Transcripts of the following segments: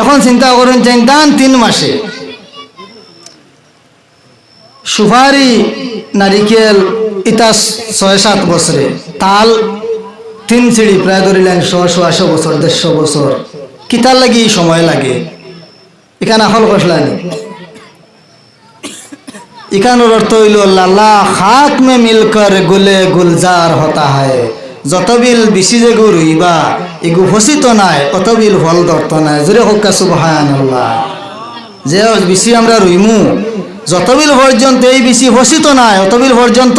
এখন চিন্তা করুন দান তিন মাসে। সুপারি, নারিকেল ইতা ছয় সাত বছরে। তাল তিন সিঁড়ি প্রায় ধরিলেন শ শো বছর, দেড়শো বছর। কিতার লাগি সময় লাগে। এখানে আখল কষলানি এখানোর অর্থ হইল, লালা হাত মে মিলকর গুলে গুলজার হতা হয়। যত বিল যে গু রইবা এগু ফসিত নাই, অত বিল ফল দর্ত নাই। জোরে হকা সুবহান যে বেশি আমরা রইমু, যত বিল পর্যন্ত এই বেশি ফসিত নাই, অত বিল পর্যন্ত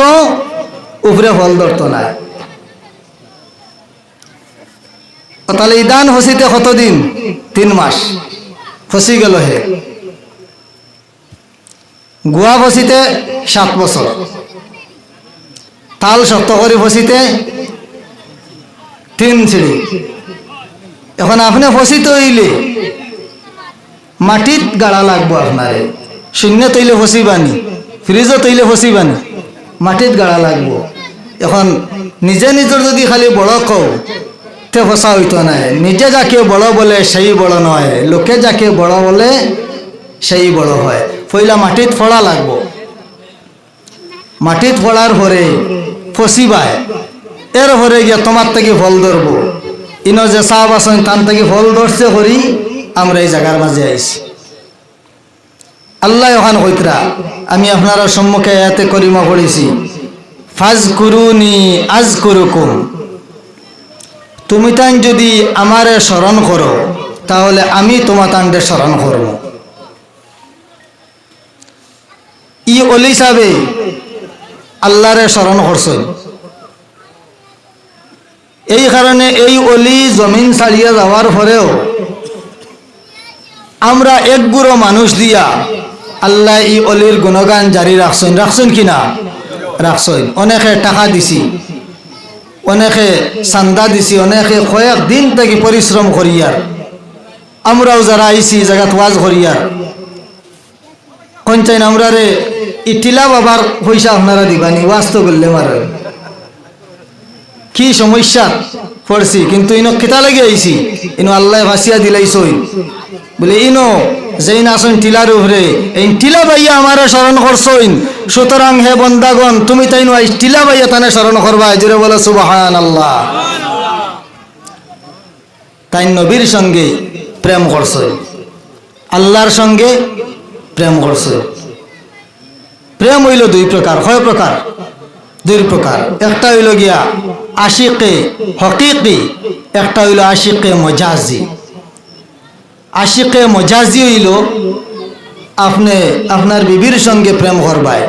উপরে ফল দর্ত নাই। তাহলে ইদান দান ফসিতে কতদিন? তিন মাস। ফসি গেল হে। গুয়া ফসিতে সাত বছর। তাল শক্ত করে ফসিতে তিন সিঁড়ি এখন আপনি ফসিতে হইলে মাটিত গাড়া লাগবো আপনারে। শূন্য তৈলে ফসিবানি, ফ্রিজও তৈলে ফসিবানি, মাটিত গাড়া লাগবো। এখন নিজে নিজের যদি খালি বড় কও, তে ফসা হইতো নাই নিজে যাকে বড় বলে সেই বড় নয়। লোকে যাকে বড় বলে সেই বড় হয়। পইলা মাটিত ফড়া লাগবো। মাটিত ফড়ার পরে ফসিবায়। এর পরে গিয়া তোমার থেকে ফল ধরবো। ইন যে সাহ আছেন তান থেকে ফল ধরছে করি আমরা এই জায়গার মাঝে আইছি। আল্লাহ ওখান কইতরা আমি আপনারা সম্মুখে এতে করিমা পড়েছি। ফাজ কুরুনি আজ কুরুকুম তুমি তান যদি আমারে স্মরণ করো, তাহলে আমি তোমার তান্ডে স্মরণ করব। ই অলি সাবে আল্লাহরে স্মরণ করছেন। এই কারণে এই অলি জমিন ছাড়িয়ে যাওয়ার পরেও আমরা এক গুঁড়ো মানুষ দিয়া আল্লাহ ই অলির গুণগান জারি রাখছেন। রাখছেন কি না? রাখছেন। অনেকে টাকা দিছি, অনেকে চান্দা দিছি, অনেকে কয়েক দিন থেকে পরিশ্রম করিয়ার আমরাও যারা আইছি জায়গাত ওয়াজ করিয়ার কঞ্চাইন আমরা রে ইটিলা বাবার পয়সা আপনারা দিবানি, ওয়াজ তো করলে মারে কি সমস্যা? পড়ছি, কিন্তু ইনো কেতা লাগে আইছি? ইনো আল্লাহ ভাসিয়া দিলাইছই বলে, ইনো যেই নাচন টিলার উপরে এই টিলা বাইয়া আমারে স্মরণ করছইন সুতরাং হে বন্দাগণ, তুমি তাই নয় টিলা বাইয়া তানে স্মরণ করবা জোরে বলে সুবাহান আল্লাহ তাই নবীর সঙ্গে প্রেম করছে আল্লাহর সঙ্গে প্রেম করছে প্রেম হইল দুই প্রকার কয় প্রকার দুই প্রকার। একটা হইল গিয়া আশিকে হকিকি, একটা হইল আশিকে মজাজি আশিকে মজাজি হইল আপনি, আপনার বিবির সঙ্গে প্রেম করবায়।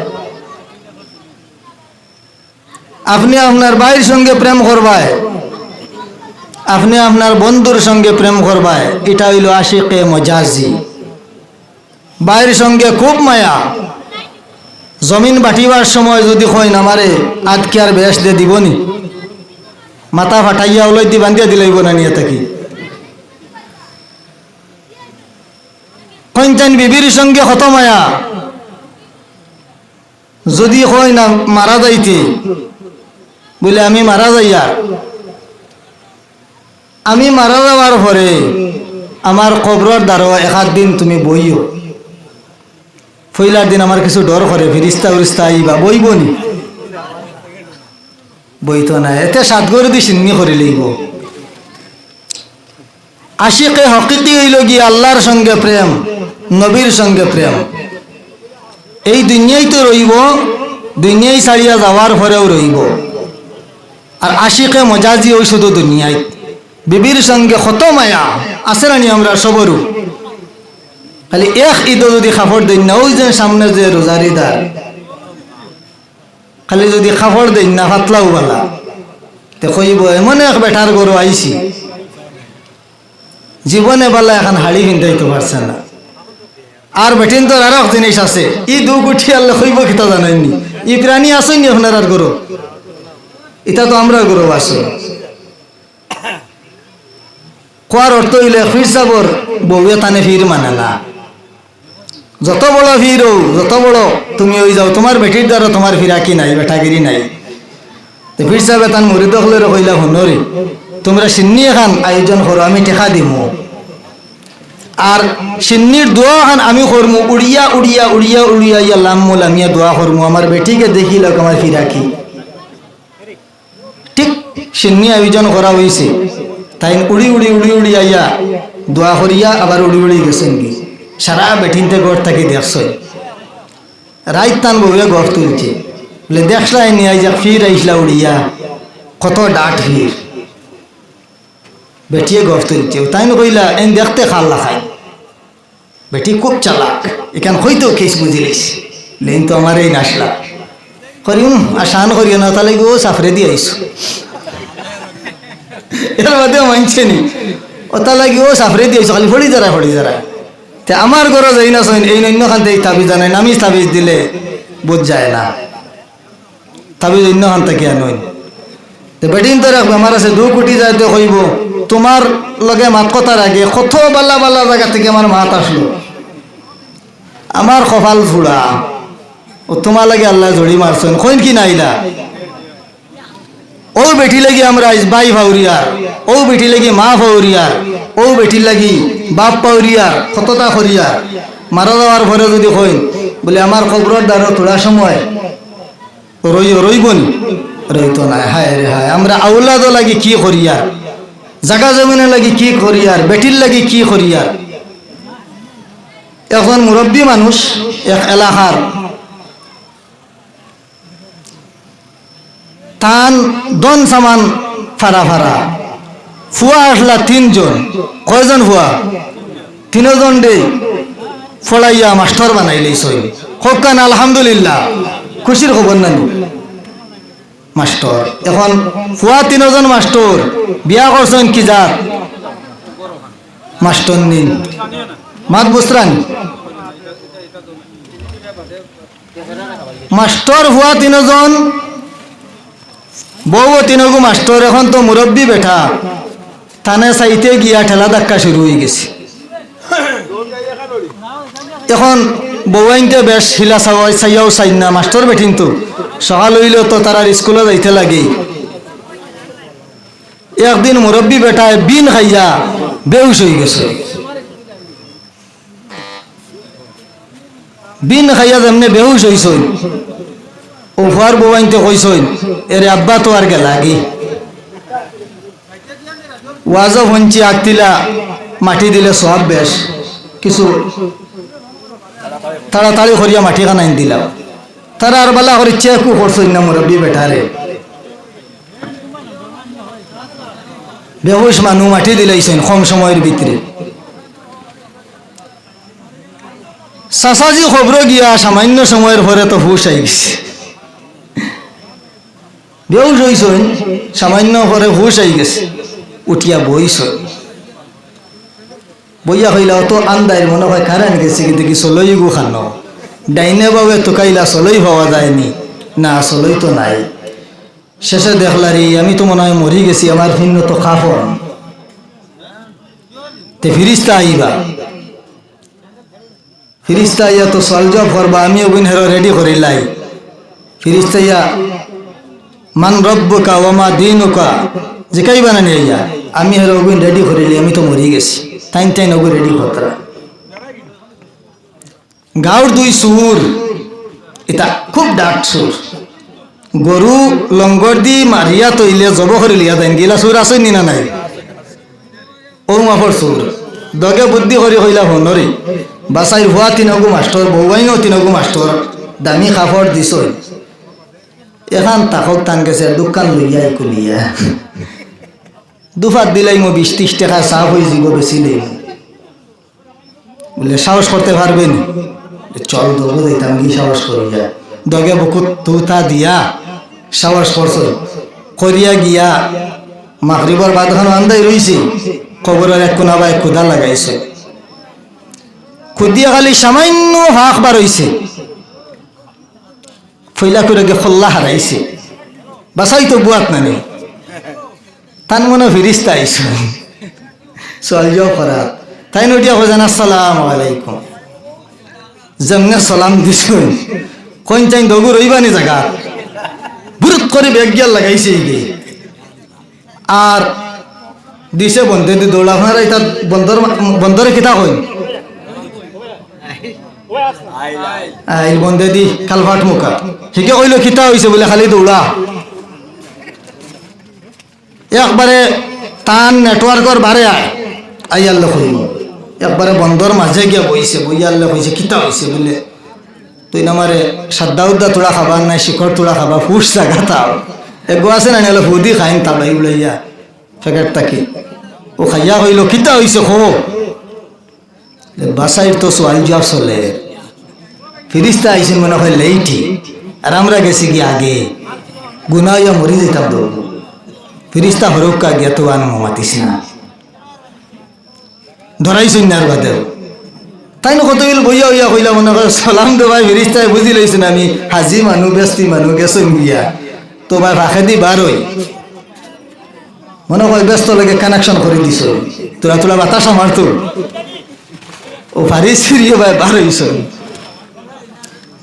আপনি আপনার ভাইয়ের সঙ্গে প্রেম করবায়। আপনি আপনার বন্ধুর সঙ্গে প্রেম করবায়। এটা হইল আশিকে মজাজি ভাইয়ের সঙ্গে খুব মায়া। জমিন বাটিবার সময় যদি কইন আমারে, আজকে আর বেশ দিয়ে দিবনি। মাথা ফাটাইয়া ওলাই বান্ধিয়া দিলাইব না নিয়ে থাকি। কইনচান বিবির সঙ্গে কত মায়া যদি কই না মারা যাইতে, বলে আমি মারা যাইয়া। আমি মারা যাওয়ার পরে আমার কবরর দ্বারা এক দিন তুমি বইও। ফইলার দিন আমার কিছু ডর করে, ফিরিস্তা উরিস্তা আইবা, বইব নি? বইতো না, এতে সাত গরু দি সিন্নি করে লইব। আশিকে হকিতি হইল গিয়ে আল্লাহর সঙ্গে প্রেম, নবীর সঙ্গে প্রেম। এই দুনিয়াই তো রইব, দুনিয়াই ছাড়িয়া যাওয়ার পরেও রইব। আর আশিকে মজাজি ওই শুধু দুনিয়ায় বিবির সঙ্গে কত মায়া আছে না নি আমরা সবরু? খালি এক ঈদ যদি খাফড় দেন না, ওই যে সামনে যে রোজারিদার খালি যদি খাফড় দেন না ফাতলাও বালা। তে কইব, এমন এক বেটার গরু আইছি। জীবনে বালা এখন হাড়ি পিন্ধাইতে পারছে না। আর বেটিন তো আর জিনিস আছে। ই দু গুঠি আল্লাহ কইব কিতা জানাইনি ই প্রাণী আসেনি আপনার আর গরু? এটা তো আমরা গরু আছো। কোয়ার অর্থ হইলে ফির সাবর বউয়ে তানে ফির মানে না যত বড় ফির যত বড় তুমি ওই যাও তোমার বেটির দ্বারা তোমার ফিরাকি নাই বেটাগিরি নাই। তো ফির সাহেব তান মুরিদ হলে কইলা হুনরি তোমরা সিন্নি এখান আয়োজন করো আমি টেকা দিমু। আর সিন্নির দোয়া খান আমি করমু উড়িয়া উড়িয়া উড়িয়া উড়িয়া ইয়া লাম্মু লামিয়া দোয়া করমু আমার বেটিকে দেখি লোক আমার ফিরাকি ঠিক সিন্নি আয়োজন করা হয়েছে তাই উড়ি উড়ি উড়ি উড়ি আইয়া দোয়া করিয়া আবার উড়ি উড়ি গেছেন কি সারা বেঠিনতে গড় থাকি দেখছ রাইত তান বউয়ে গড় তুলছে। বলে দেখলাই নি, আইজা ফির আইসলা উড়িয়া। কত ডাট ফির। বেটিয়ে গড় তুলছে। তাই না কইলা, এন দেখতে খাল লাখাই বেটি খুব চালাক। এখান হয়তো কেস বুঝিলিস। লেন তো আমার এই নাসলা করিম আসান করিও না, তাহলে গো, সাফরে দিয়ে আইসো। এর মধ্যে মানছে নি। ও তা লাগি ও সাফরে দিয়ে আইসো, খালি ফড়ি যারা ফড়ি যারা তে আমার ঘরে যাই না সইন, এই অন্য খান থেকে তাবিজ জানাই আমি তাবিজ দিলে বোধ যায় না। তাবিজ অন্য খান থেকে আনইন তো বেটিন তো রাখব, আমার আছে দু কোটি যাইতে কইব তোমার লগে মাত কথার আগে কত বালা বালা জায়গা থেকে আমার মাত আসলো। আমার কপাল ফুড়া। ও তোমার লাগে আল্লাহ জড়ি মারছেন, কইন কি নাইলা? ও বেটি লাগি আমরা বাই ভাউরিয়ার, ও বেটি লাগি মা ভাউরিয়ার, ও বেটি লাগি বাপ পাউরিয়ার কতটা করিয়ার মারা যাওয়ার পরে যদি কইন বলে আমার খবরের দ্বারা তোলা সময় রই রইবনি রইতো না হায় রে হায়, আমরা আউলাদ লাগি কি করিয়ার জাগা জমিনে লাগি কি করিয়ার বেটির লাগি কি করিয়ার এখন মুরব্বী মানুষ এক এলাকার তান, দন সামান ফারা ফারা ফুয়া আসলা তিনজন। কয়জন ফুয়া? তিনজন দে ফলাইয়া মাস্টার বানাইলেই সই হকান আলহামদুলিল্লাহ। খুশির খবর নানি মাস্টার, এখন ফুয়া তিনজন মাস্টার। বিয়া করছেন কি জাত? মাস্টার নিন। মাত বুসরান। মাস্টার হুয়া তিনজন। বউ তিনগু মাস্টার, এখন তো মুরব্বী বেঠা। থানে চাইতে গিয়া ঠেলা ধাক্কা শুরু হয়ে গেছে। এখন বউয়াইনতে বেশ হিলা চাওয়াই চাইয়াও চাই না, মাস্টার বেঠিন তো। সকাল হইলেও তো তারার স্কুলে যাইতে লাগে। একদিন মুরব্বী বেটায় বিন খাইয়া বেউস হয়ে গেছে। বিন খাইয়া যেমনি বেহুশ হইছই ও ফুয়ার বউয়াইনতে কইছই, এরে আব্বা তো আর গেলা ওয়াজ ভঞ্চি আগতিলা মাটি দিলে সব বেশ। কিছু তাড়াতাড়ি করিয়া মাটি খানাইন দিলাম তারা আর বালা করে চেকও করছই না মুরব্বী বেটারে। বেহুশ মানুষ মাটি দিলাইছেন কম সময়ের ভিতরে। সাসাজি খবর গিয়া সামান্য সময়ের পরে তো হুশ আই গেছে। বেউস হইছই সামান্য পরে হুশ আই গেছে। উঠিয়া বইছ বইয়া হইলা অত আন্দাই মনে হয় কারেন্ট গেছে কিন্তু কি চলই গু খানো? ডাইনে বাবে তোকাইলা চলই পাওয়া যায়নি। না, চলই তো নাই। শেষে দেখলারি, আমি তো মনে হয় মরি গেছি আমার ভিন্ন তো খাফন তে ফিরিস্তা আইবা। ফিরিস্তা ইয়া তো সলজ করবা আমি ওগুন হেরো রেডি করিলাই ফিরিস্তা ইয়া মান রব্বকা ওমা দিনুকা। জিকাই বানানি ইয়া আমি হেরো ওগুন রেডি করিলি আমি তো মরি গেছি। টাইম টাইম ওগুন রেডি করতারা। গাঁর দুই সুর। এটা খুব ডাক সুর। গরু লঙ্গর দি মারিয়া তৈলে জব করিলিয়া দেন। গিলা সুর আছে নি না নাই? ও মাফর সুর দগে বুদ্ধি করি কইলা হনরি বাসাইর হওয়া তিনগু মাস্টর বৌবাইনও তিনগু মাস্টর দামি কাপড় দিছ। এখন তাকক টান গেছে, দোকান লইয়া কুলিয়া। দুফাত দিলাই মো বিশ ত্রিশ টাকা চাহ হয়ে যাব বেশি নেই বলে, সাহস করতে পারবেন চল দৌড় দিতাম কি সাহস করিয়া দগে বুকুত তুতা দিয়া সাহস করছ। করিয়া গিয়া মাগরিবর বাদখান আন্দাই রইছে, কবরের এক কোনা বাই ক্ষুদা লাগাইছে। খুদিয়া খালি সামান্য হাঁক বার হইছে ফইলা করে গে খোল্লা হারাইছে। বাসাই তো বুয়াত নানি। তান মনে ফিরিস্তা আইছে চল যাও করা। তাই নটিয়া খোঁজেন আসসালাম আলাইকুম। যেমনে সালাম দিছ। কইন চাইন দগু রইবানি জায়গা বুরুত করে বেগ গিয়ার লাগাইছে ইগে আর দিছে বন্ধে দি দৌড় আপনারা এটা বন্দর বন্দরে কিতা কই আইল বন্ধে দি কালভাট মুখা। শিকে কইল কিতা হইছে বলে খালি দৌড়া। একবারে টান নেটওয়ার্কর বারে আয় আইয়াল্লে কইল একবারে বন্দর মাঝে গিয়া বইছে বইয়াল্লে কইছে, কিতা হইছে বলে? তুই নামারে সাদ্দা উদ্দা তোড়া খাবার নাই শিখর তোড়া খাবা ফুস জাগা তাও এগো আছে না নিলে ফুদি খাইন তাবাই উলাইয়া ফেকেট তাকি। ও খাইয়া কইল কিতা হইছে খো? বাসাইর তো সোয়াল জব চলে। ফিরিস্তা আইসেন মনে হয়, লেইটি। আর আমরা গেছি কি আগে। গুনা হইয়া মরি যেতাম তো ফিরিস্তা হরক্কা গিয়া তো আন মাতিস না ধরাইছেন না আর বাদেও তাই না কতগুলো বইয়া হইয়া কইলা মনে করে সালাম ভাই ফিরিস্তায় বুঝি লইছেন আমি। হাজি মানুহ, ব্যস্তি মানুহ গিয়া। তো ভাই ভাষা দি বার হই মনে হয় ব্যস্ত লাগে কানেকশন করে দিছ। তোরা তোরা বাতাস আমার তো ও ভারি সিরিয়ে ভাই বার হইছ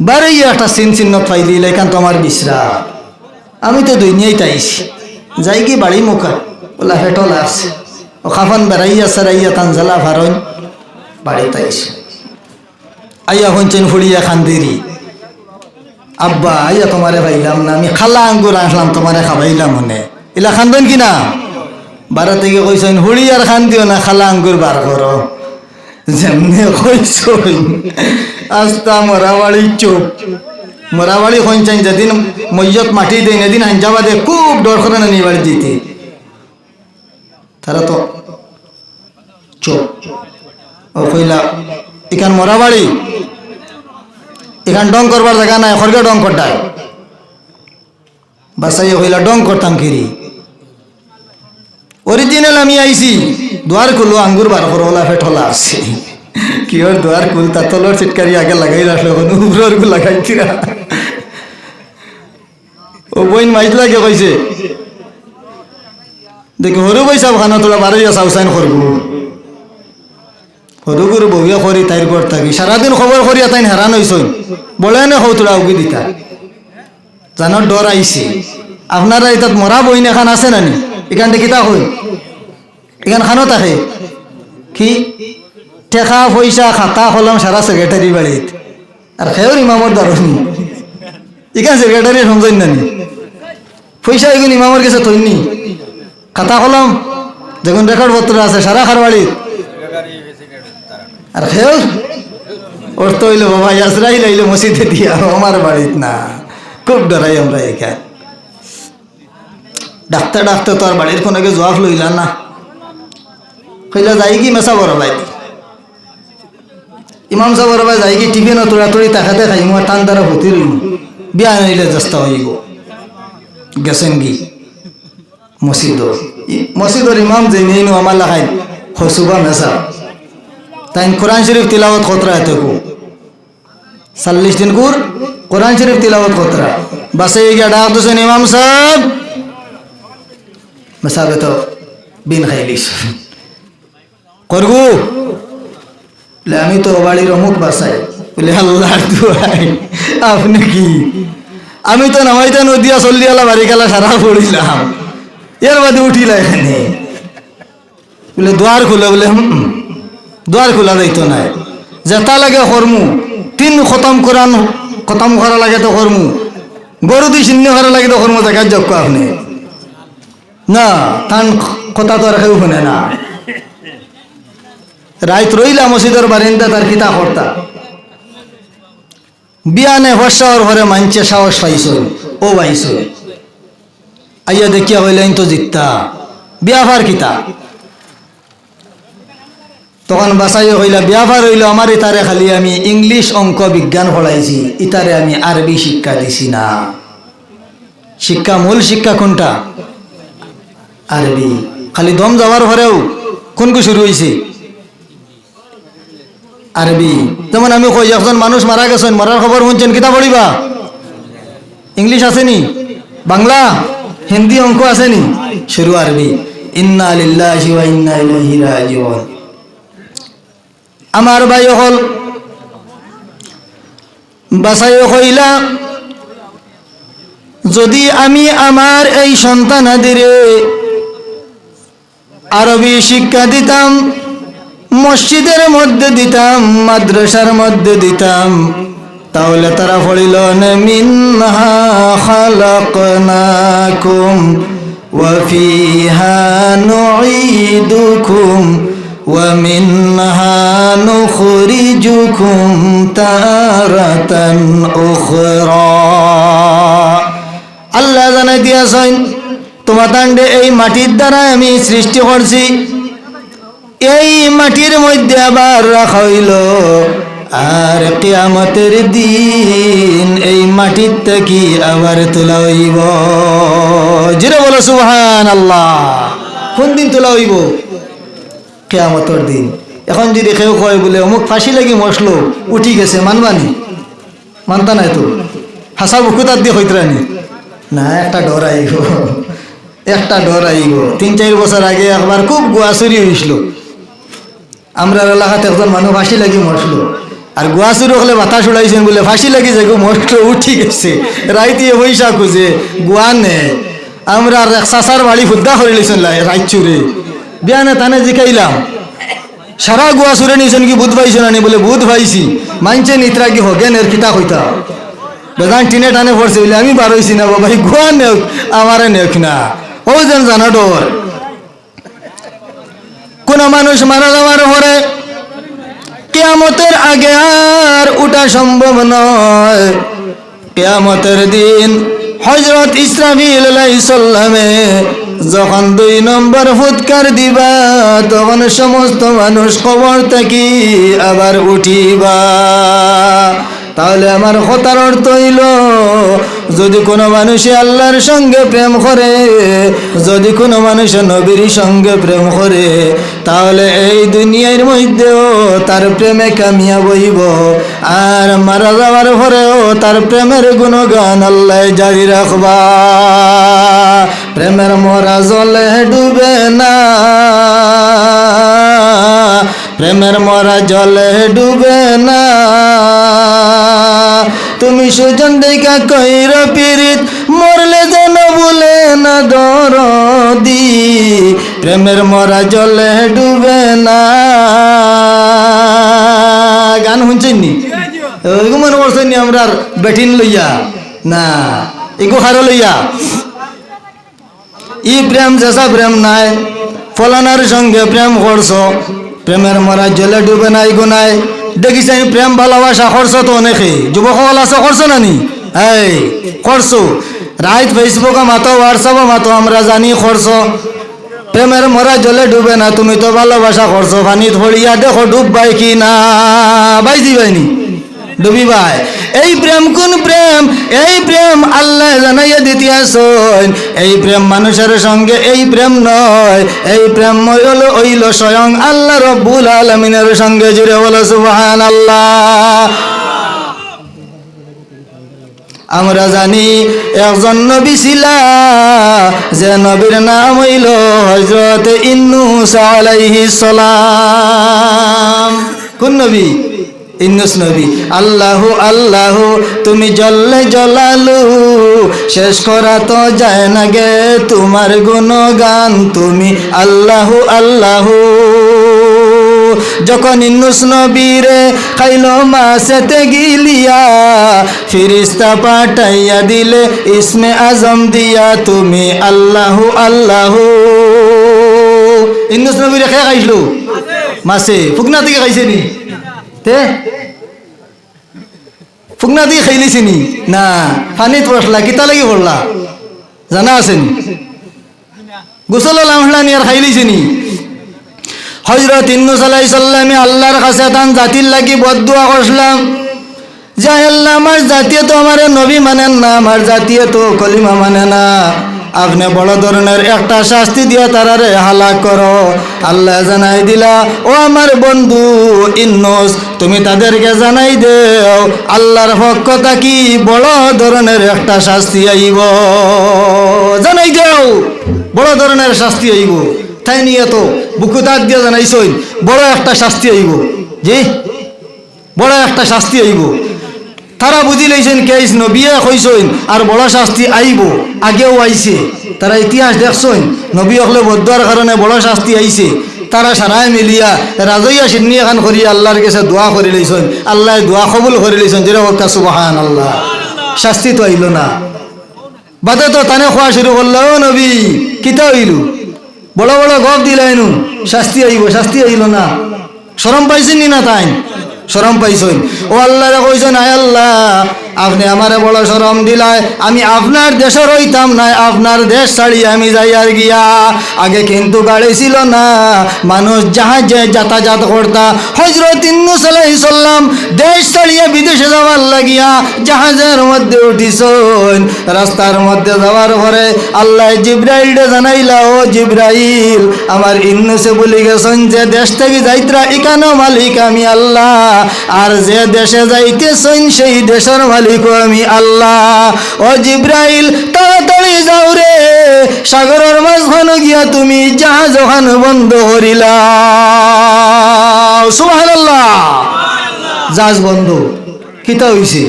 বার হইয়া একটা চিন চিহ্ন পাইলি এখান তো আমার বিশ্রা আমি তো দুনিয়াই তাইছি যাই কি বাড়ি মুখা। ওলা হেটল আছে ও খাফান বেড়াইয়া সারাইয়া তানজালা ভারণ বাড়ি তাইছি আইয়া হঞ্চেন ফুড়িয়া খান্দেরি। আব্বা, আইয়া তোমারে ভাইলাম না। আমি খালা আঙ্গুর আসলাম, তোমারে খাবাইলাম মনে। এলা খান্দন কি না বারা থেকে কইছেন হুড়ি আর খান দিও না, খালা আঙ্গুর বার করো। যেমনে কইছই আস্তা মরাবাড়ি চোপ। মরাবাড়ি কইছেন যেদিন মৈয়ত মাটি দেন এদিন আঞ্জাবাদে খুব ডর করে না নিয়ে বাড়ি দিতে তারা তো চোপ। ও কইলা এখান মরাবাড়ি এখান ডং করবার জায়গা নাই খরগে ডং করতায় বাসাই হইলা ডং করতাম কিরি। অরিজিনাল আমি আইছি, দুয়ার খুলো, আঙ্গুর বার করো, ওলা ফেট হলা আছে কি ওর দুয়ার খুল তলর চিটকারি আগে লাগাই রাখল কোনো উপরের গু লাগাই তিরা ও বইন মাইজ লাগে কইছে দেখি হরু পয়সা খানা তোরা বারোইয়া চাউসাইন করব সৰু গৰু বহিয়া কৰি তাইৰ ঘৰত থাকি, সাৰাদিন খবৰ কৰি তাই হেৰাণ হৈছই বলে নে সৌ তোৰা উগি দিতা? জানৰ ডৰ আহিছে আপনারা এটাত মরা বইন এখন আছে নানি? এখান থেকে কিতা হই এখান খানত আহে। কি? টেকা পয়সা, খাতা, কলম সারা সেক্রেটারি বাড়িত। আর খেয়েও ইমামর দারুনি এখান সেক্রেটারি সমঝেন নানি। পয়সা এগুন ইমামর কাছে থইনি খাতা, কলম যখন রেকর্ড পত্র আছে সারা খার বাড়িত আর খেয়েও তো হইল, বাবা ইয়াসরাই লাইলে মসজিদে দিয়া আমার বাড়িত না। খুব ডরাই আমরা এখানে ডাক্তার ডাক্তার তো আর বাড়ির কোনকে জবাব লইলা না। কইলা, যাই কি মেসা বড় ভাই ইমাম সাহেব বড় ভাই যাই কি টিফিন তোরা তোরি তাকাতে খাই মই টান দ্বারা ভতি রইম বিয়া আনিলে চেষ্টা হইব গেছেন কি? মসজিদ মসজিদর ইমাম যে নেই নো আমার লাগাই হসুবা মেসা তাই কোরআন শরীফ তিলাওয়াত কতরা এত কো। চল্লিশ দিন কুর কোরআন শরীফ তিলাওয়াত কতরা বাসে গিয়া ডাক দিছেন ইমাম সাহেব। মেসাবে তো বিন খাইলিস করব বলে আমি তো বাড়ির অমুক বাসায়। বলে, আল্লাহর দুয়াই আপনি কি? আমি তো নামাইতে নদিয়া চল্লি আলা বাড়ি গেলা সারা পড়িলাম। এর বাদে উঠিলা এখানে। বলে, দুয়ার খুলে, বলে দুয়ার খোলা যাইতো নাই। যেটা লাগে কর্মু। তিন খতম কোরআন খতম করা লাগে তো কর্মু। গরু দুই চিহ্ন করা লাগে তো কর্ম দেখা যোগ্য আপনি। না, তান কথা তো আর কেউ না। রাইত রইলা মসজিদের বারিন্দা তার কিতা কর্তা। বিয়ানে বর্ষার ঘরে মানছে সাহস পাইছ, ও পাইছ। আইয়া দেখিয়া হইলেন তো জিততা। বিয়াভার কিতা? তখন বাসাই হইলা বিয়াভার হইল আমার ইতারে খালি আমি ইংলিশ অঙ্ক বিজ্ঞান পড়াইছি, ইতারে আমি আরবি শিক্ষা দিছি না। শিক্ষা মূল শিক্ষা কোনটা? আরবি। খালি দম যাওয়ার পরেও কোনকু শুরু হয়েছে আরবি। যেমন আমি কই, একজন মানুষ মারা গেছেন, মরার খবর শুনছেন কিতা পড়িবা? ইংলিশ আসেনি? বাংলা? হিন্দি অঙ্ক আসেনি? শুরু আরবি। ইন্না লিল্লাহি ওয়া ইন্না ইলাইহি রাজিউন। আমার ভাই হল বাসাই কইলা যদি আমি আমার এই সন্তানাদিরে আরবি শিক্ষা দিতাম মসজিদের মধ্যে দিতাম মাদ্রাসার মধ্যে দিতাম তাহলে তারা পড়িল নে মিনহা খালাকনাকুম وفيها نعيدكم ومنها نخرجكم تارة أخرى আল্লাহ জানাই দিয়াছেন তোমার তান্ডে এই মাটির দ্বারা আমি সৃষ্টি করছি এই মাটির মধ্যে আবার রাখা হইল। আর কেয়ামতের দিন এই মাটির থেকে আবার তোলা হইব। জিরে বলো সুহান আল্লাহ কোন দিন তোলা হইব? কেয়ামতের দিন। এখন যদি কেউ কয় বলে, অমুক ফাঁসি লাগি মশলো, উঠি গেছে, মানবানি? মানতা নাই তো? হাসা বুকুতার দিয়ে হইতরানি না, একটা ডর আইব। একটা ডর আইব। তিন, চার বছর আগে একবার খুব গোয়াচুরি হয়েছিল আমরা এলাকাতে একজন মানুষ ফাঁসি লাগি মরছিল। আর গোয়াচুরি হলে বাতাস উড়াইছেন বলে, ফাঁসি লাগি যাই মরছিল উঠি গেছে। রাইতিয়ে পয়সা খুঁজে গোয়া নে? আমরা চাচার বাড়ি ফুদ্দা করে লিছেন রাইচুরে বিয়ানে তানে জিকাইলাম সারা গোয়া সুরে নিছেন কি বুধ পাইছেন আনি বলে বুধ পাইছি। মানছে নিত্রা কি হগেন এর কিতা কইতা বেদান টিনে টানে পড়ছে বলে, আমি বারইছি না বাবা গোয়া নেওক আমারে নেওক না। ও যেন জানা ডর কোন মানুষ মারা যাওয়ার পরে কেয়ামতের আগে আর উঠা সম্ভব নয়। কেয়ামতের দিন হজরত সাল্লামে যখন দুই নম্বর ফুৎকার দিবা, তখন সমস্ত মানুষ খবর থাকি আবার উঠিবা। তাহলে আমার কথার অর্থ হইল যদি কোনো মানুষে আল্লাহর সঙ্গে প্রেম করে, যদি কোনো মানুষে নবীর সঙ্গে প্রেম করে, তাহলে এই দুনিয়ার মধ্যেও তার প্রেমে কামিয়া বইব আর মারা যাওয়ার পরেও তার প্রেমের গুণগান আল্লাহ জারি রাখবা। প্রেমের মরা জলে ডুবে না। প্রেমের মরা জলে ডুবে না। তুমি সুজন দেখা কইর পিরিত মরলে যেন বলে না দরদি, প্রেমের মরা জলে ডুবে না। গান শুনছেন মনে করছেন নি আমরা বেটিন লইয়া? না, এগো হারো লইয়া। ই প্রেম যেসা প্রেম নাই, ফলানার সঙ্গে প্রেম করছ, প্রেমের মরা জলে ডুবে নাই গো নাই। দেখিস প্রেম, ভালোবাসা করছ তো অনেকে যুবকসকল আছে করছ না নি? এই করছ রাইট ফেসবুকে মাতো হোয়াটসঅ্যাপে মাতো, আমরা জানি করছ প্রেমের মরা জলে ডুবে না, তুমি তো ভালোবাসা করছ পানিত পড়িয়া দেখো ডুব বাই কি না? বাইজি দিবাইনি ডুবি ভাই, এই প্রেম কোন প্রেম? এই প্রেম আল্লাহ জানাইয়া দিতিয়াছেন এই প্রেম মানুষের সঙ্গে এই প্রেম নয়। এই প্রেম হইল ওইল স্বয়ং আল্লাহ রব্বুল আলমিনের সঙ্গে জুড়ে বলো সুবহান আল্লাহ আমরা জানি একজন নবী ছিলা, যে নবীর নাম হইল হজরত ইন্নুস আলাইহিস সালাম। কোন নবী? ইন্নুস নবী, আল্লাহ আল্লাহ, তুমি জল্লে জলালু, শেষ করা তো যায় না গে তোমার গুণগান, তুমি আল্লাহ আল্লাহ। যখন ইন্নুস নবীরে খাইল মাসেতে গিলিয়া, ফিরিস্তা পাঠাইয়া দিলে ইসমে আজম দিয়া, তুমি আল্লাহ আল্লাহ। ইন্নুস নবীরে খেয়ে খাইছিল মাসে ফুকনা থেকে খাইছে নি? তে? ফুকনা দিয়ে খাইলিছি নি না, পানিত পড়লা কিতা লাগি পড়লা জানা আছে নি গোসল লামহলা নি আর খাইলিছি নি হজরত ইন্নুস আলাই সাল্লামে আল্লাহর কাছে তান জাতির লাগি বদুয়া করছিলাম যে আল্লাহ আমার জাতীয় তো আমার নবী মানেন না আমার জাতীয় তো কলিমা মানে না। আপনি বড় ধরনের একটা শাস্তি দিয়ে তারারে হালা করো। আল্লাহ জানাই দিলা, ও আমার বন্ধু ইন্নুস তুমি তাদেরকে জানাই দেও, আল্লাহর পক্ষ কি? বড় ধরনের একটা শাস্তি আইব। জানাই দেও, বড় ধরনের শাস্তি আইব। তাই নিয়ে তো বুকু দাগ দিয়ে জানাইছই, বড় একটা শাস্তি আইব। জি? বড় একটা শাস্তি আইব। তারা বুঝি লইছেন কেস নবিয়ে কইসইন আর বড় শাস্তি আইব, আগেও আইছে। তারা ইতিহাস দেখছইন নবী হলে বদার কারণে বড় শাস্তি আইছে। তারা সারাই মিলিয়া রাজইয়া সিন্নি এখন করি আল্লাহর কাছে দোয়া করে লইছেন, আল্লাহ দোয়া কবুল করে লইছেন যেটা একটা সুবাহান আল্লাহ শাস্তি তো আইল না। বাদে তো তানে খোয়া শুরু করল নবী, কিতা হইল? বড় বড় গপ দিলাইনু, শাস্তি আইব, শাস্তি আইল না। শরম পাইছেন নি না তাই শরম পাইছেন। ও আল্লাহরে কইছেন আয় আল্লাহ আপনি আমারে বড় শরম দিলায়, আমি আপনার দেশের হইতাম না, আপনার দেশ ছাড়ি আমি যাই আর গিয়া। আগে কিন্তু গাড়ি ছিল না, মানুষ জাহাজে যাতায়াত করতা। হজরত ইন্নু সাল্লাম দেশ ছাড়িয়ে বিদেশে যাওয়ার লাগিয়া জাহাজের মধ্যে উঠিছন। রাস্তার মধ্যে যাওয়ার পরে আল্লাহ জিব্রাইল জানাইলা, ও জিব্রাইল, আমার ইন্নুসে বলি গেছেন যে দেশ থেকে যাইত্রা ইকানো মালিক আমি আল্লাহ। আর যে দেশে যাইতেছেন, সেই দেশের মালিক আমি আল্লাহ। ও জিব্রাইল, তাড়াতাড়ি যাও রে। সাগরের মাঝখানে গিয়া তুমি জাহাজ ওখানে বন্ধ করিলা। সুবহানাল্লাহ। জাহাজ বন্ধ। কিতা হইছে?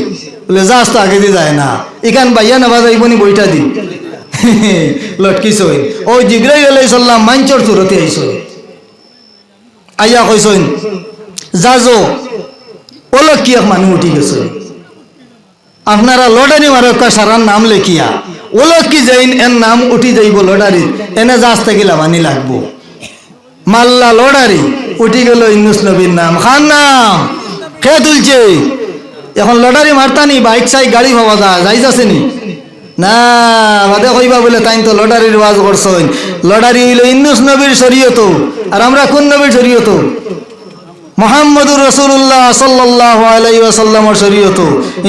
বলে, জাহাজ তো আগে দিয়ে যায় না। এখান বাইয়া না বাজাইবনি বইটা দি লটকিস ও জিব্রাইল আলাইহিস সালাম মাঞ্চর তুরতে আইসো। আইয়া কইসইন যাজো ওলো কি এক মানুষ উঠি গেছে? আপনারা লটারি মারকা সারার নাম লেখিয়া। ওলো কি যাইন, এর নাম উঠি যাইব লটারি এনে যাস থাকিলা মানি লাগবো। মাল্লা লটারি, উঠি গেল ইন্নুস নবীর নাম। খান নাম খে তুলছে? এখন লটারি মারতানি বাইক সাইক গাড়ি পাওয়া যায় যাই যাচ্ছে নি? না, বাদে কইবা বলে, তাই তো লটারির ওয়াজ করছেন লটারি হইল ইন্নুস নবীর শরীয়ত। আর আমরা কোন নবীর শরীয়ত? মোহাম্মদুর রসুল্লাহ সাল্লাহ আলাইসাল্লামর শরীয়ত।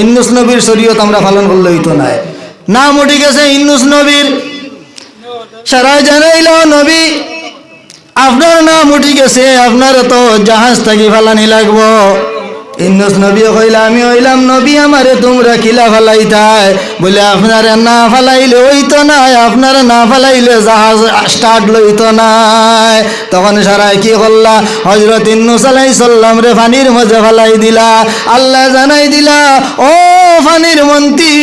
ইন্দুস নবীর শরীয়ত আমরা পালন করলে হইতো নাই। নাম উঠে গেছে ইন্দুস নবীর। সারাই জানাইল নবী, আপনার নাম উঠি গেছে, আপনার তো জাহাজ থাকি ফালানি লাগবো। ইন্নুস নবী কইলা আমি হইলাম নবী, আমারে কিলা না নাই আপনার না ফালাইলে জাহাজ লইতো নাই তখন সারাই কি করলা? হজরত রে মধ্যে ফালাই দিলা। আল্লাহ জানাই দিলা, ও ফানির মন্ত্রী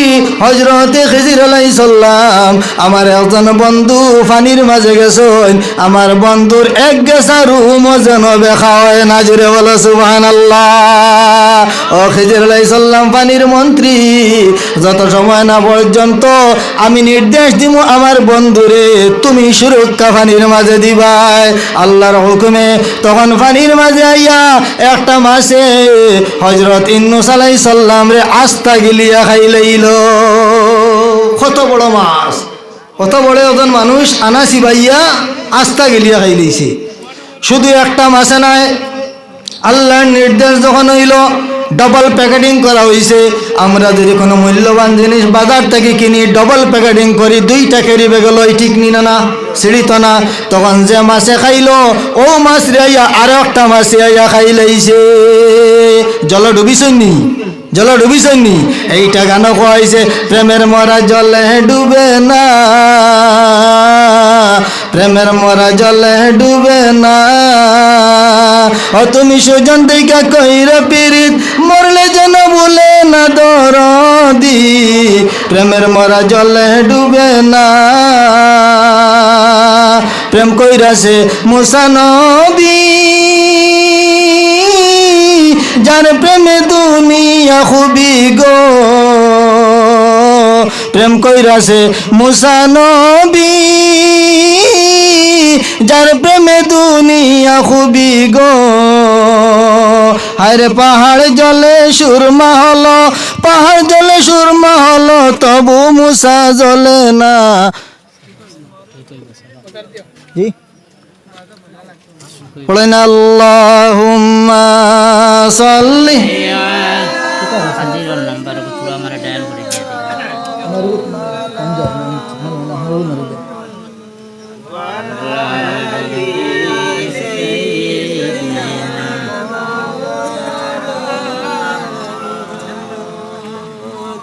হজরতে খিজির আলাই সাল্লাম আমার একজন বন্ধু ফানির মাঝে গেছেন। আমার বন্ধুর এক গেছা রুম যেন বেখা হয় না বলো সুবহান ও খিজির আলাই সাল্লাম পানির মন্ত্রী, যত সময় না পর্যন্ত আমি নির্দেশ দিব আমার বন্ধুরে, তুমি সুরক্ষা পানির মাঝে দিবাই। আল্লাহর হুকুমে তখন পানির মাঝে আইয়া একটা মাসে হজরত ইন্নুস আলাই সাল্লাম রে আস্থা গিলিয়া খাইলেইল। কত বড় মাছ। কত বড় একজন মানুষ আনা সিবাইয়া আস্থা গিলিয়া খাইলেইছে। শুধু একটা মাছে নাই, আল্লাহর নির্দেশ যখন হইল ডবল প্যাকেটিং করা হয়েছে আমরা যদি কোনো মূল্যবান জিনিস বাজার থেকে কিনি ডবল প্যাকেটিং করি, দুইটা কেরি বেগল ঠিক নি না সিঁড়িত না। তখন যে মাছে খাইলো, ও মাছ রেয়া আরও একটা মাছে আইয়া খাইলেইছে জল ডুবিছই নি? জল ডুবিছই এইটা গান কোয়াইছে, প্রেমের মরা জলে ডুবে না। প্রেমের মরা জলে ডুবে না। তুমি সুজন দিকে কইরে পিরিত মরলে যেন বলে না দর দি প্রেমের মরা জলে ডুবে না। প্রেম কইরাছে মুসানবী যার প্রেমে দুনিয়া খুবই গো। প্রেম কইরাছে মুসানবী যার প্রেমে দুনিয়া খুবই গো। হায়রে পাহাড় জলে সুরমা হলো, পাহাড় জলে সুরমা হলো, তবু মুসা জলে না। জি। আল্লাহুম্মা সাল্লি।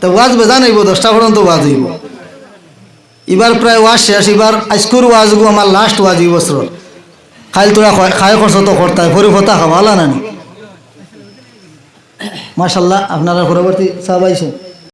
তা ওয়াজ বেজা নাইব দশটা পর্যন্ত ওয়াজ হইব। এবার প্রায় ওয়াজ শেষ, এবার আজকুর ওয়াজ গো আমার লাস্ট ওয়াজ এই বছর খাইল তোরা খাই খরচ তো করতায় ফরি ফতা খাওয়ালা নানি মাশাল্লাহ আপনারা পরবর্তী সাহাব আইসেন।